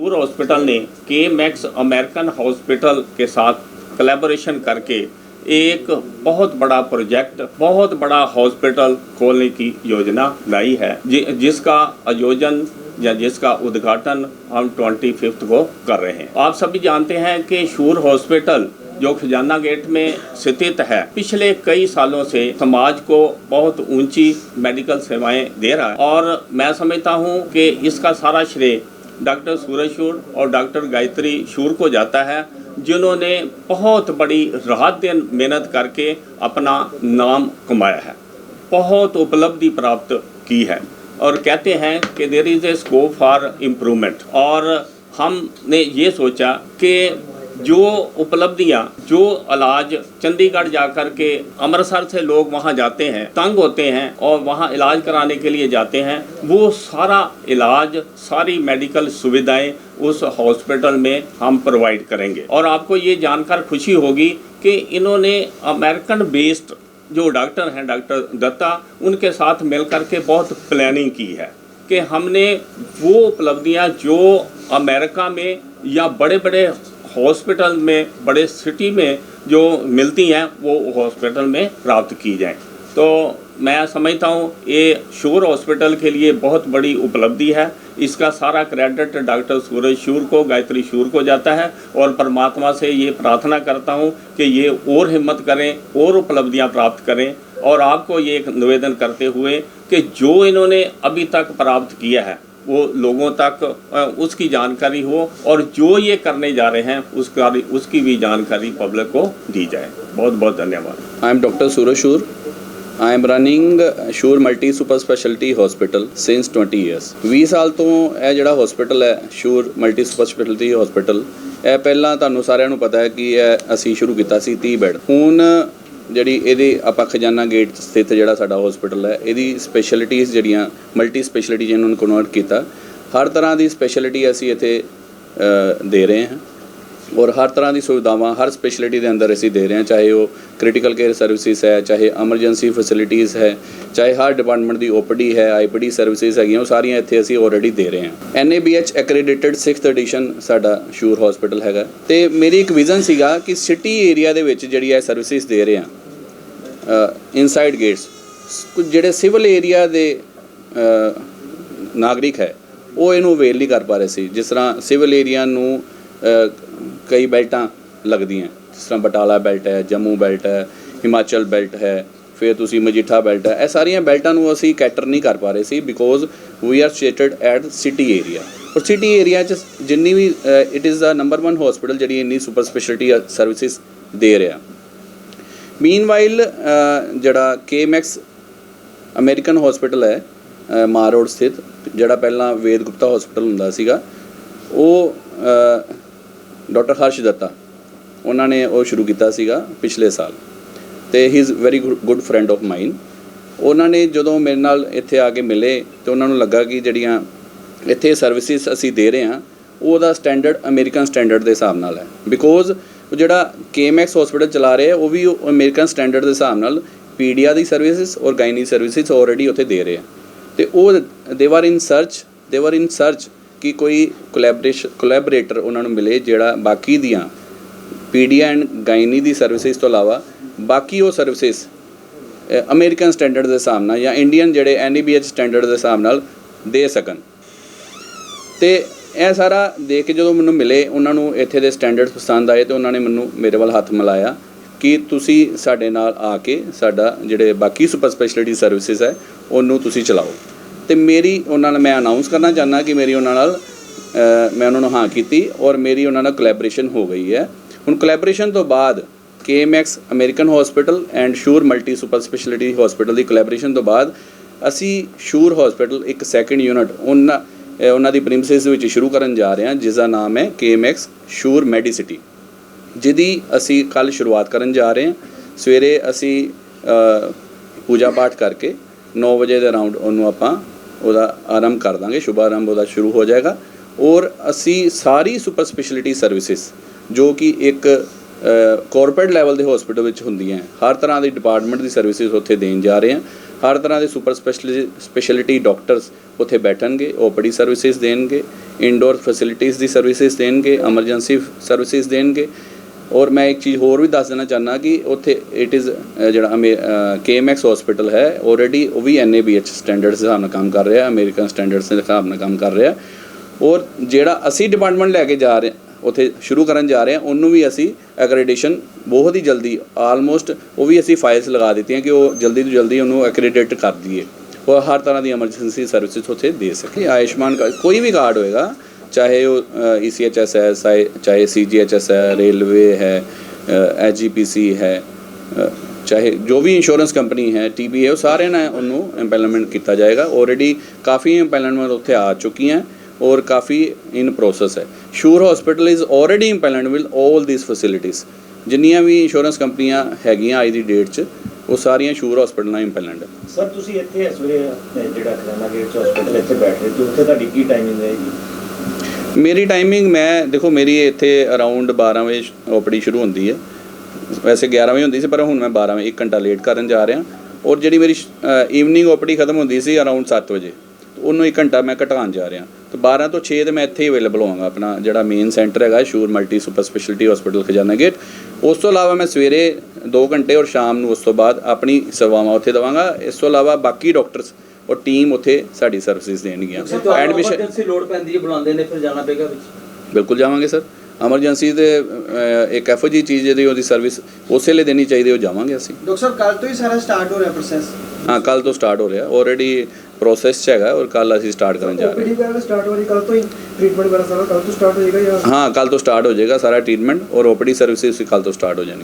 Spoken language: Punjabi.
सूर हॉस्पिटल ने के मैक्स अमेरिकन हॉस्पिटल के साथ कोलैबोरेशन करके एक बहुत बड़ा प्रोजेक्ट बहुत बड़ा हॉस्पिटल खोलने की योजना लाई है जि, जिसका आयोजन या जिसका उद्घाटन हम ट्वेंटी फिफ्थ को कर रहे हैं आप सभी जानते हैं कि शूर हॉस्पिटल जो खजाना गेट में स्थित है पिछले कई सालों से समाज को बहुत ऊंची मेडिकल सेवाएं दे रहा है और मैं समझता हूं कि इसका सारा श्रेय डॉक्टर सूरज शूर और डॉक्टर गायत्री शूर को जाता है, जिन्होंने बहुत बड़ी राहत दिन मेहनत करके अपना नाम कमाया है। बहुत उपलब्धि प्राप्त की है और कहते हैं कि there is a scope for improvement और हमने ये सोचा कि जो उपलब्धियाँ, जो इलाज चंडीगढ़ जाकर के अमृतसर से लोग वहाँ जाते हैं, तंग होते हैं और वहाँ इलाज कराने के लिए जाते हैं, वो सारा इलाज, सारी मेडिकल सुविधाएँ उस हॉस्पिटल में हम प्रोवाइड करेंगे। और आपको ये जानकर खुशी होगी कि इन्होंने अमेरिकन बेस्ड जो डॉक्टर हैं डॉक्टर दत्ता, उनके साथ मिलकर के बहुत प्लानिंग की है कि हमने वो उपलब्धियाँ जो अमेरिका में या बड़े बड़े हॉस्पिटल में, बड़े सिटी में जो मिलती हैं, वो हॉस्पिटल में प्राप्त की जाएँ। तो मैं समझता हूँ, ये शूर हॉस्पिटल के लिए बहुत बड़ी उपलब्धि है। इसका सारा क्रेडिट डॉक्टर सूरज शूर को, गायत्री शूर को जाता है और परमात्मा से ये प्रार्थना करता हूँ कि ये और हिम्मत करें, और उपलब्धियाँ प्राप्त करें। और आपको ये एक निवेदन करते हुए कि जो इन्होंने अभी तक प्राप्त किया है वो लोगों तक अ, उसकी जानकारी हो और जो ये करने जा रहे हैं उसका उसकी भी जानकारी पब्लिक को दी जाए बहुत बहुत धन्यवाद I am Dr. Suraj Shur. I am running Shur Multi Super Specialty Hospital since 20 years. 20 ਸਾਲ ਤੋਂ ਇਹ ਜਿਹੜਾ ਹਸਪੀਟਲ ਹੈ Shur Multi Super Specialty Hospital ਇਹ ਪਹਿਲਾਂ ਤੁਹਾਨੂੰ ਸਾਰਿਆਂ ਨੂੰ ਪਤਾ ਹੈ ਕਿ ਇਹ ਅਸੀਂ ਸ਼ੁਰੂ ਕੀਤਾ ਸੀ 30 ਬੈੱਡ ਹੁਣ ਜਿਹੜੀ ਇਹਦੇ ਆਪਾਂ ਖਜ਼ਾਨਾ ਗੇਟ ਸਥਿਤ ਜਿਹੜਾ ਸਾਡਾ ਹਸਪੀਟਲ ਹੈ, ਇਹਦੀ ਸਪੈਸ਼ਲਿਟੀਜ਼ ਜਿਹੜੀਆਂ ਮਲਟੀ ਸਪੈਸ਼ਲਿਟੀ ਜਿਹਨਾਂ ਨੂੰ ਕਨਵਰਟ ਕੀਤਾ, ਹਰ ਤਰ੍ਹਾਂ ਦੀ ਸਪੈਸ਼ਲਿਟੀ ਅਸੀਂ ਇੱਥੇ ਦੇ ਰਹੇ ਹਾਂ ਔਰ ਹਰ ਤਰ੍ਹਾਂ ਦੀ ਸੁਵਿਧਾਵਾਂ ਹਰ ਸਪੈਸ਼ਲਿਟੀ ਦੇ ਅੰਦਰ ਅਸੀਂ ਦੇ ਰਹੇ ਹਾਂ, ਚਾਹੇ ਉਹ ਕ੍ਰਿਟੀਕਲ ਕੇਅਰ ਸਰਵਿਸਿਜ਼ ਹੈ, ਚਾਹੇ ਐਮਰਜੈਂਸੀ ਫੈਸਿਲਿਟੀਜ਼ ਹੈ, ਚਾਹੇ ਹਰ ਡਿਪਾਰਟਮੈਂਟ ਦੀ ਓਪੀਡੀ ਹੈ ਆਈਪੀਡੀ ਸਰਵਿਸਿਜ਼ ਹੈਗੀਆਂ, ਉਹ ਸਾਰੀਆਂ ਇੱਥੇ ਅਸੀਂ ਆਲਰੇਡੀ ਦੇ ਰਹੇ ਹਾਂ। NABH ਐਕ੍ਰੈਡੀਟਡ 6th ਐਡੀਸ਼ਨ ਸਾਡਾ ਸ਼ੂਰ ਹਸਪੀਟਲ ਹੈਗਾ। ਤੇ ਮੇਰੀ ਇੱਕ ਵਿਜ਼ਨ ਸੀਗਾ ਕਿ ਸਿਟੀ ਏਰੀਆ ਦੇ ਵਿੱਚ ਜਿਹੜੀ ਹੈ ਸਰਵਿਸਿਜ਼ ਦੇ ਰਹੇ ਹਾਂ ਇਨਸਾਈਡ ਗੇਟਸ ਕੁਝ ਜਿਹੜੇ ਸਿਵਲ ਏਰੀਆ ਦੇ ਨਾਗਰਿਕ ਹੈ, ਉਹ ਇਹਨੂੰ ਅਵੇਲ ਨਹੀਂ ਕਰ ਪਾ ਰਹੇ ਸੀ। ਜਿਸ ਤਰ੍ਹਾਂ ਸਿਵਲ ਏਰੀਆ ਨੂੰ ਕਈ ਬੈਲਟਾਂ ਲੱਗਦੀਆਂ। ਜਿਸ ਤਰ੍ਹਾਂ ਬਟਾਲਾ ਬੈਲਟ ਹੈ, ਜੰਮੂ ਬੈਲਟ ਹੈ, ਹਿਮਾਚਲ ਬੈਲਟ ਹੈ, ਫਿਰ ਤੁਸੀਂ ਮਜੀਠਾ ਬੈਲਟ ਹੈ, ਇਹ ਸਾਰੀਆਂ ਬੈਲਟਾਂ ਨੂੰ ਅਸੀਂ ਕੈਟਰ ਨਹੀਂ ਕਰ ਪਾ ਰਹੇ ਸੀ because we are sited at city area ਔਰ ਸਿਟੀ ਏਰੀਆ ਚ ਜਿੰਨੀ ਵੀ it is the number 1 hospital ਜਿਹੜੀ ਇੰਨੀ ਸੁਪਰ ਸਪੈਸ਼ਲਿਟੀ ਸਰਵਿਸਿਜ਼ ਦੇ ਰਿਹਾ। ਮੀਨਵਾਈਲ uh, ਜਿਹੜਾ ਕੇਮੈਕਸ ਅਮਰੀਕਨ ਹਸਪੀਟਲ ਹੈ uh, ਮਾਰ ਰੋਡ ਸਥਿਤ, ਜਿਹੜਾ ਪਹਿਲਾਂ ਵੇਦ ਗੁਪਤਾ ਹਸਪੀਟਲ ਹੁੰਦਾ ਸੀਗਾ, ਉਹ ਡਾਕਟਰ ਹਰਸ਼ ਦੱਤਾ ਉਹਨਾਂ ਨੇ ਉਹ ਸ਼ੁਰੂ ਕੀਤਾ ਸੀਗਾ ਪਿਛਲੇ ਸਾਲ। ਤੇ he is very good friend of mine ਉਹਨਾਂ ਨੇ ਜਦੋਂ ਮੇਰੇ ਨਾਲ ਇੱਥੇ ਆ ਕੇ ਮਿਲੇ, ਤੇ ਉਹਨਾਂ ਨੂੰ ਲੱਗਾ ਕਿ ਜਿਹੜੀਆਂ ਇੱਥੇ ਸਰਵਿਸਿਜ਼ ਅਸੀਂ ਦੇ ਰਹੇ ਹਾਂ ਉਹਦਾ ਸਟੈਂਡਰਡ ਅਮਰੀਕਨ ਸਟੈਂਡਰਡ ਦੇ ਹਿਸਾਬ ਨਾਲ ਹੈ। ਬਿਕੋਜ਼ ਉਹ ਜਿਹੜਾ ਕੇਐਮਐਕਸ ਹਸਪੀਟਲ ਚਲਾ ਰਹੇ ਆ, ਉਹ ਵੀ ਉਹ ਅਮਰੀਕਨ ਸਟੈਂਡਰਡ ਦੇ ਹਿਸਾਬ ਨਾਲ ਪੀਡੀਆ ਦੀ ਸਰਵਿਸਿਜ਼ ਔਰ ਗਾਇਨੀ ਸਰਵਿਸਿਜ਼ ਆਲਰੇਡੀ ਉੱਥੇ ਦੇ ਰਹੇ ਆ। ਤੇ ਉਹ ਦੇ ਵਰ ਇਨ ਸਰਚ ਦੇ ਵਰ ਇਨ ਸਰਚ ਕਿ ਕੋਈ ਕੋਲੈਬੋਰੇਸ਼ਨ ਕੋਲੈਬੋਰੇਟਰ ਉਹਨਾਂ ਨੂੰ ਮਿਲੇ ਜਿਹੜਾ ਬਾਕੀ ਦੀਆਂ ਪੀਡੀਆ ਐਂਡ ਗਾਇਨੀ ਦੀ ਸਰਵਿਸਿਜ਼ ਤੋਂ ਇਲਾਵਾ ਬਾਕੀ ਉਹ ਸਰਵਿਸਿਜ਼ ਅਮਰੀਕਨ ਸਟੈਂਡਰਡ ਦੇ ਹਿਸਾਬ ਨਾਲ ਜਾਂ ਇੰਡੀਅਨ ਜਿਹੜੇ ਐਨਈਬੀਐਚ ਸਟੈਂਡਰਡ ਦੇ ਹਿਸਾਬ ਨਾਲ ਦੇ ਸਕਣ। ਤੇ ਇਹ ਸਾਰਾ ਦੇਖ ਕੇ ਜਦੋਂ ਮੈਨੂੰ ਮਿਲੇ, ਉਹਨਾਂ ਨੂੰ ਇੱਥੇ ਦੇ ਸਟੈਂਡਰਡਸ ਪਸੰਦ ਆਏ ਤੇ ਉਹਨਾਂ ਨੇ ਮੈਨੂੰ ਮੇਰੇ ਵੱਲ ਹੱਥ ਮਿਲਾਇਆ ਕਿ ਤੁਸੀਂ ਸਾਡੇ ਨਾਲ ਆ ਕੇ ਸਾਡਾ ਜਿਹੜੇ ਬਾਕੀ ਸੁਪਰ ਸਪੈਸ਼ਲਿਟੀ ਸਰਵਿਸਿਜ਼ ਹੈ, ਉਹਨੂੰ ਤੁਸੀਂ ਚਲਾਓ। ਤੇ ਮੇਰੀ ਉਹਨਾਂ ਨਾਲ ਮੈਂ ਅਨਾਉਂਸ ਕਰਨਾ ਚਾਹੁੰਦਾ ਕਿ ਮੇਰੀ ਉਹਨਾਂ ਨਾਲ ਮੈਂ ਉਹਨਾਂ ਨੂੰ ਹਾਂ ਕੀਤੀ ਔਰ ਮੇਰੀ ਉਹਨਾਂ ਨਾਲ ਕੋਲੈਬੋਰੇਸ਼ਨ ਹੋ ਗਈ ਹੈ। ਹੁਣ ਕੋਲੈਬੋਰੇਸ਼ਨ ਤੋਂ ਬਾਅਦ KMX American hospital and Shoor multi super speciality hospital the collaboration ਤੋਂ ਬਾਅਦ ਅਸੀਂ ਸ਼ੂਰ ਹਸਪੀਟਲ ਇੱਕ ਸੈਕੰਡ ਯੂਨਿਟ ਉਹਨਾਂ ਉਹਨਾਂ ਦੀ ਪ੍ਰੀਮਿਸਿਸ ਵਿੱਚ ਸ਼ੁਰੂ ਕਰਨ ਜਾ ਰਹੇ ਹਾਂ ਜਿਸ ਦਾ ਨਾਮ ਹੈ KMX ਸ਼ੂਰ ਮੈਡੀਸਿਟੀ ਜਿਹਦੀ ਅਸੀਂ ਕੱਲ ਸ਼ੁਰੂਆਤ ਕਰਨ ਜਾ ਰਹੇ ਹਾਂ। ਸਵੇਰੇ ਅਸੀਂ ਪੂਜਾ ਪਾਠ ਕਰਕੇ 9 ਵਜੇ ਦੇ ਅਰਾਊਂਡ ਉਹਨੂੰ ਆਪਾਂ ਉਹਦਾ ਆਰੰਭ ਕਰ ਦਾਂਗੇ। ਸ਼ੁਭ ਆਰੰਭ ਉਹਦਾ ਸ਼ੁਰੂ ਹੋ ਜਾਏਗਾ। ਔਰ ਅਸੀਂ ਸਾਰੀ ਸੁਪਰ ਸਪੈਸ਼ਲਿਟੀ ਸਰਵਿਸਿਜ਼ ਜੋ ਕਿ ਇੱਕ ਕਾਰਪੋਰੇਟ ਲੈਵਲ ਦੇ ਹਸਪੀਟਲ ਵਿੱਚ ਹੁੰਦੀਆਂ, ਹਰ ਤਰ੍ਹਾਂ ਦੀ ਡਿਪਾਰਟਮੈਂਟ ਦੀ ਸਰਵਿਸਿਜ਼ ਉੱਥੇ ਦੇਣ ਜਾ ਰਹੇ ਹਾਂ। ਹਰ ਤਰ੍ਹਾਂ ਦੇ ਸੁਪਰ ਸਪੈਸ਼ਲਿਟੀ ਡਾਕਟਰਸ ਉੱਥੇ ਬੈਠਣਗੇ ਓਪੀਡੀ ਸਰਵਿਸਿਜ਼ ਦੇਣਗੇ ਇਨਡੋਰ ਫੈਸਿਲਿਟੀਜ਼ ਦੀ ਸਰਵਿਸਿਜ਼ ਦੇਣਗੇ ਐਮਰਜੈਂਸੀ ਸਰਵਿਸਿਜ਼ ਦੇਣਗੇ। ਔਰ ਮੈਂ ਇੱਕ ਚੀਜ਼ ਹੋਰ ਵੀ ਦੱਸ ਦੇਣਾ ਚਾਹਨਾ ਕਿ ਉੱਥੇ ਇਟ ਇਜ਼ ਜਿਹੜਾ ਕੇਐਮਐਕਸ ਹਸਪੀਟਲ ਹੈ ਆਲਰੇਡੀ ਉਹ ਵੀ ਐਨਏਬੀਐਚ ਸਟੈਂਡਰਡਸ ਦੇ ਹਿਸਾਬ ਨਾਲ ਕੰਮ ਕਰ ਰਿਹਾ ਅਮਰੀਕਨ ਸਟੈਂਡਰਡਸ ਦੇ ਹਿਸਾਬ ਨਾਲ ਕੰਮ ਕਰ ਰਿਹਾ। ਔਰ ਜਿਹੜਾ ਅਸੀਂ ਡਿਪਾਰਟਮੈਂਟ ਲੈ ਕੇ ਜਾ ਰਹੇ ਉੱਥੇ ਸ਼ੁਰੂ ਕਰਨ ਜਾ ਰਹੇ ਹਾਂ, ਉਹਨੂੰ ਵੀ ਅਸੀਂ ਐਕ੍ਰੈਡੀਟੇਸ਼ਨ ਬਹੁਤ ਹੀ ਜਲਦੀ ਆਲਮੋਸਟ ਉਹ ਵੀ ਅਸੀਂ ਫਾਈਲਸ ਲਗਾ ਦਿੱਤੀਆਂ ਕਿ ਉਹ ਜਲਦੀ ਤੋਂ ਜਲਦੀ ਉਹਨੂੰ ਐਕ੍ਰੈਡਿਟ ਕਰ ਦਈਏ। ਉਹ ਹਰ ਤਰ੍ਹਾਂ ਦੀ ਐਮਰਜੈਂਸੀ ਸਰਵਿਸਿਜ਼ ਉੱਥੇ ਦੇ ਸਕੇ ਆਯੁਸ਼ਮਾਨ ਕਾਰਡ, ਕੋਈ ਵੀ ਕਾਰਡ ਹੋਏਗਾ, ਚਾਹੇ ਉਹ E ਈਸੀਐਚਐਸ ਹੈ ਚਾਹੇ- ਚਾਹੇ ਸੀਜੀਐਚਐਸ ਹੈ, ਰੇਲਵੇ ਹੈ ਐਚਜੀਪੀਸੀ ਹੈ ਚਾਹੇ ਜੋ ਵੀ ਇੰਸ਼ੋਰੈਂਸ ਕੰਪਨੀ ਹੈ ਟੀਬੀ ਹੈ, ਉਹ ਸਾਰਿਆਂ ਨੇ ਉਹਨੂੰ ਇੰਪੈਲਮੈਂਟ ਕੀਤਾ ਜਾਏਗਾ। ਆਲਰੇਡੀ ਕਾਫੀ ਇੰਪੈਲਮੈਂਟ ਉੱਥੇ ਆ ਚੁੱਕੀਆਂ। ਔਰ ਕਾਫੀ ਇਨ ਪ੍ਰੋਸੈਸ ਹੈ Shoor hospital is already empanelment with 올 these facilities ਜਿੰਨੀਆਂ ਵੀ ਇੰਸ਼ੋਰੈਂਸ ਕੰਪਨੀਆਂ ਹੈਗੀਆਂ ਅੱਜ ਦੀ ਡੇਟ 'ਚ ਉਹ ਸਾਰੀਆਂ ਸ਼ੂਰ ਹਸਪੀਟਲ ਨਾਲ ਇੰਪੈਲਮੈਂਟ ਹੈ ਸਰ ਤੁਸੀਂ ਇੱਥੇ ਇਸ ਵੇਲੇ ਜਿਹੜਾ ਖਜ਼ਾਨਾ ਗੇਟ ਹਸਪੀਟਲ ਇੱਥੇ ਬੈਠ ਰਹੇ ਹੋ ਉੱਥੇ ਤੁਹਾਡੀ ਕੀ ਟਾਈਮਿੰਗ ਰਹੇਗੀ ਮੇਰੀ ਟਾਈਮਿੰਗ ਮੈਂ ਦੇਖੋ ਮੇਰੀ ਇੱਥੇ ਅਰਾਊਂਡ 12 ਵਜੇ ਓਪੀਡੀ ਸ਼ੁਰੂ ਹੁੰਦੀ ਹੈ ਵੈਸੇ 11 ਵਜੇ ਹੁੰਦੀ ਸੀ ਪਰ ਹੁਣ ਮੈਂ 12 ਵਜੇ 1 ਘੰਟਾ ਲੇਟ ਕਰਨ ਜਾ ਰਿਹਾ ਔਰ ਜਿਹੜੀ ਮੇਰੀ ਈਵਨਿੰਗ ਓਪੀਡੀ ਖਤਮ ਹੁੰਦੀ ਸੀ ਅਰਾਊਂਡ 7 ਵਜੇ ਉਹਨੂੰ 1 ਘੰਟਾ ਮੈਂ ਘਟਾਉਣ ਜਾ ਰਿਹਾ ਤੇ 12 ਤੋਂ 6 ਤੇ ਮੈਂ ਇੱਥੇ ਹੀ ਅਵੇਲੇਬਲ ਹੋਵਾਂਗਾ ਆਪਣਾ ਜਿਹੜਾ ਮੇਨ ਸੈਂਟਰ ਹੈਗਾ Shoor multi super speciality hospital Khazana gate ਉਸ ਤੋਂ ਇਲਾਵਾ ਮੈਂ ਸਵੇਰੇ 2 ਘੰਟੇ ਔਰ ਸ਼ਾਮ ਨੂੰ ਉਸ ਤੋਂ ਬਾਅਦ ਆਪਣੀ ਸੇਵਾਵਾਂ ਉੱਥੇ ਦਵਾਂਗਾ। ਇਸ ਤੋਂ ਇਲਾਵਾ ਬਾਕੀ ਡਾਕਟਰਸ ਔਰ ਟੀਮ ਉੱਥੇ ਸਾਡੀ ਸਰਵਿਸਿਜ਼ ਦੇਣਗੀਆਂ। ਐਡਮਿਸ਼ਨ ਐਮਰਜੈਂਸੀ ਲੋਡ ਪੈਂਦੀ ਹੈ ਬੁਲਾਉਂਦੇ ਨੇ ਫਿਰ ਜਾਣਾ ਪਏਗਾ ਵਿੱਚ? ਬਿਲਕੁਲ ਜਾਵਾਂਗੇ ਸਰ ਐਮਰਜੈਂਸੀ ਦੇ ਅਹ, ਇੱਕ ਜਿਹੀ ਚੀਜ਼ ਜਿਹਦੀ ਉਹਦੀ ਸਰਵਿਸ ਉਸੇ ਵੇਲੇ ਦੇਣੀ ਚਾਹੀਦੀ ਉਹ ਜਾਵਾਂਗੇ ਅਸੀਂ। ਡਾਕਟਰ ਸਾਹਿਬ ਕੱਲ ਤੋਂ ਹੀ ਸਾਰਾ ਸਟਾਰਟ ਹੋ ਰਿਹਾ ਪ੍ਰੋਸੈਸ ਹਾਂ ਕੱਲ ਤੋਂ ਸਟਾਰਟ ਹੋ ਰਿਹਾ। ਆਲਰੇਡੀ ਪ੍ਰੋਸੈਸ 'ਚ ਹੈਗਾ ਔਰ ਕੱਲ ਅਸੀਂ ਸਟਾਰਟ ਕਰਨ ਜਾ ਰਹੇ ਸਟਾਰਟ ਹੋ ਰਹੀ ਕੱਲ ਤੋਂ ਹੀ ਟ੍ਰੀਟਮੈਂਟ ਵਗੈਰਾ ਸਾਰਾ ਕੱਲ ਤੋਂ ਸਟਾਰਟ ਜਾਂ ਹਾਂ ਕੱਲ ਤੋਂ ਸਟਾਰਟ ਹੋ ਜਾਏਗਾ ਸਾਰਾ ਟ੍ਰੀਟਮੈਂਟ ਔਰ ਓਪੀਡੀ ਸਰਵਿਸਿਜ਼ ਕੱਲ ਤੋਂ ਸਟਾਰਟ ਹੋ ਜਾਣਗੀਆਂ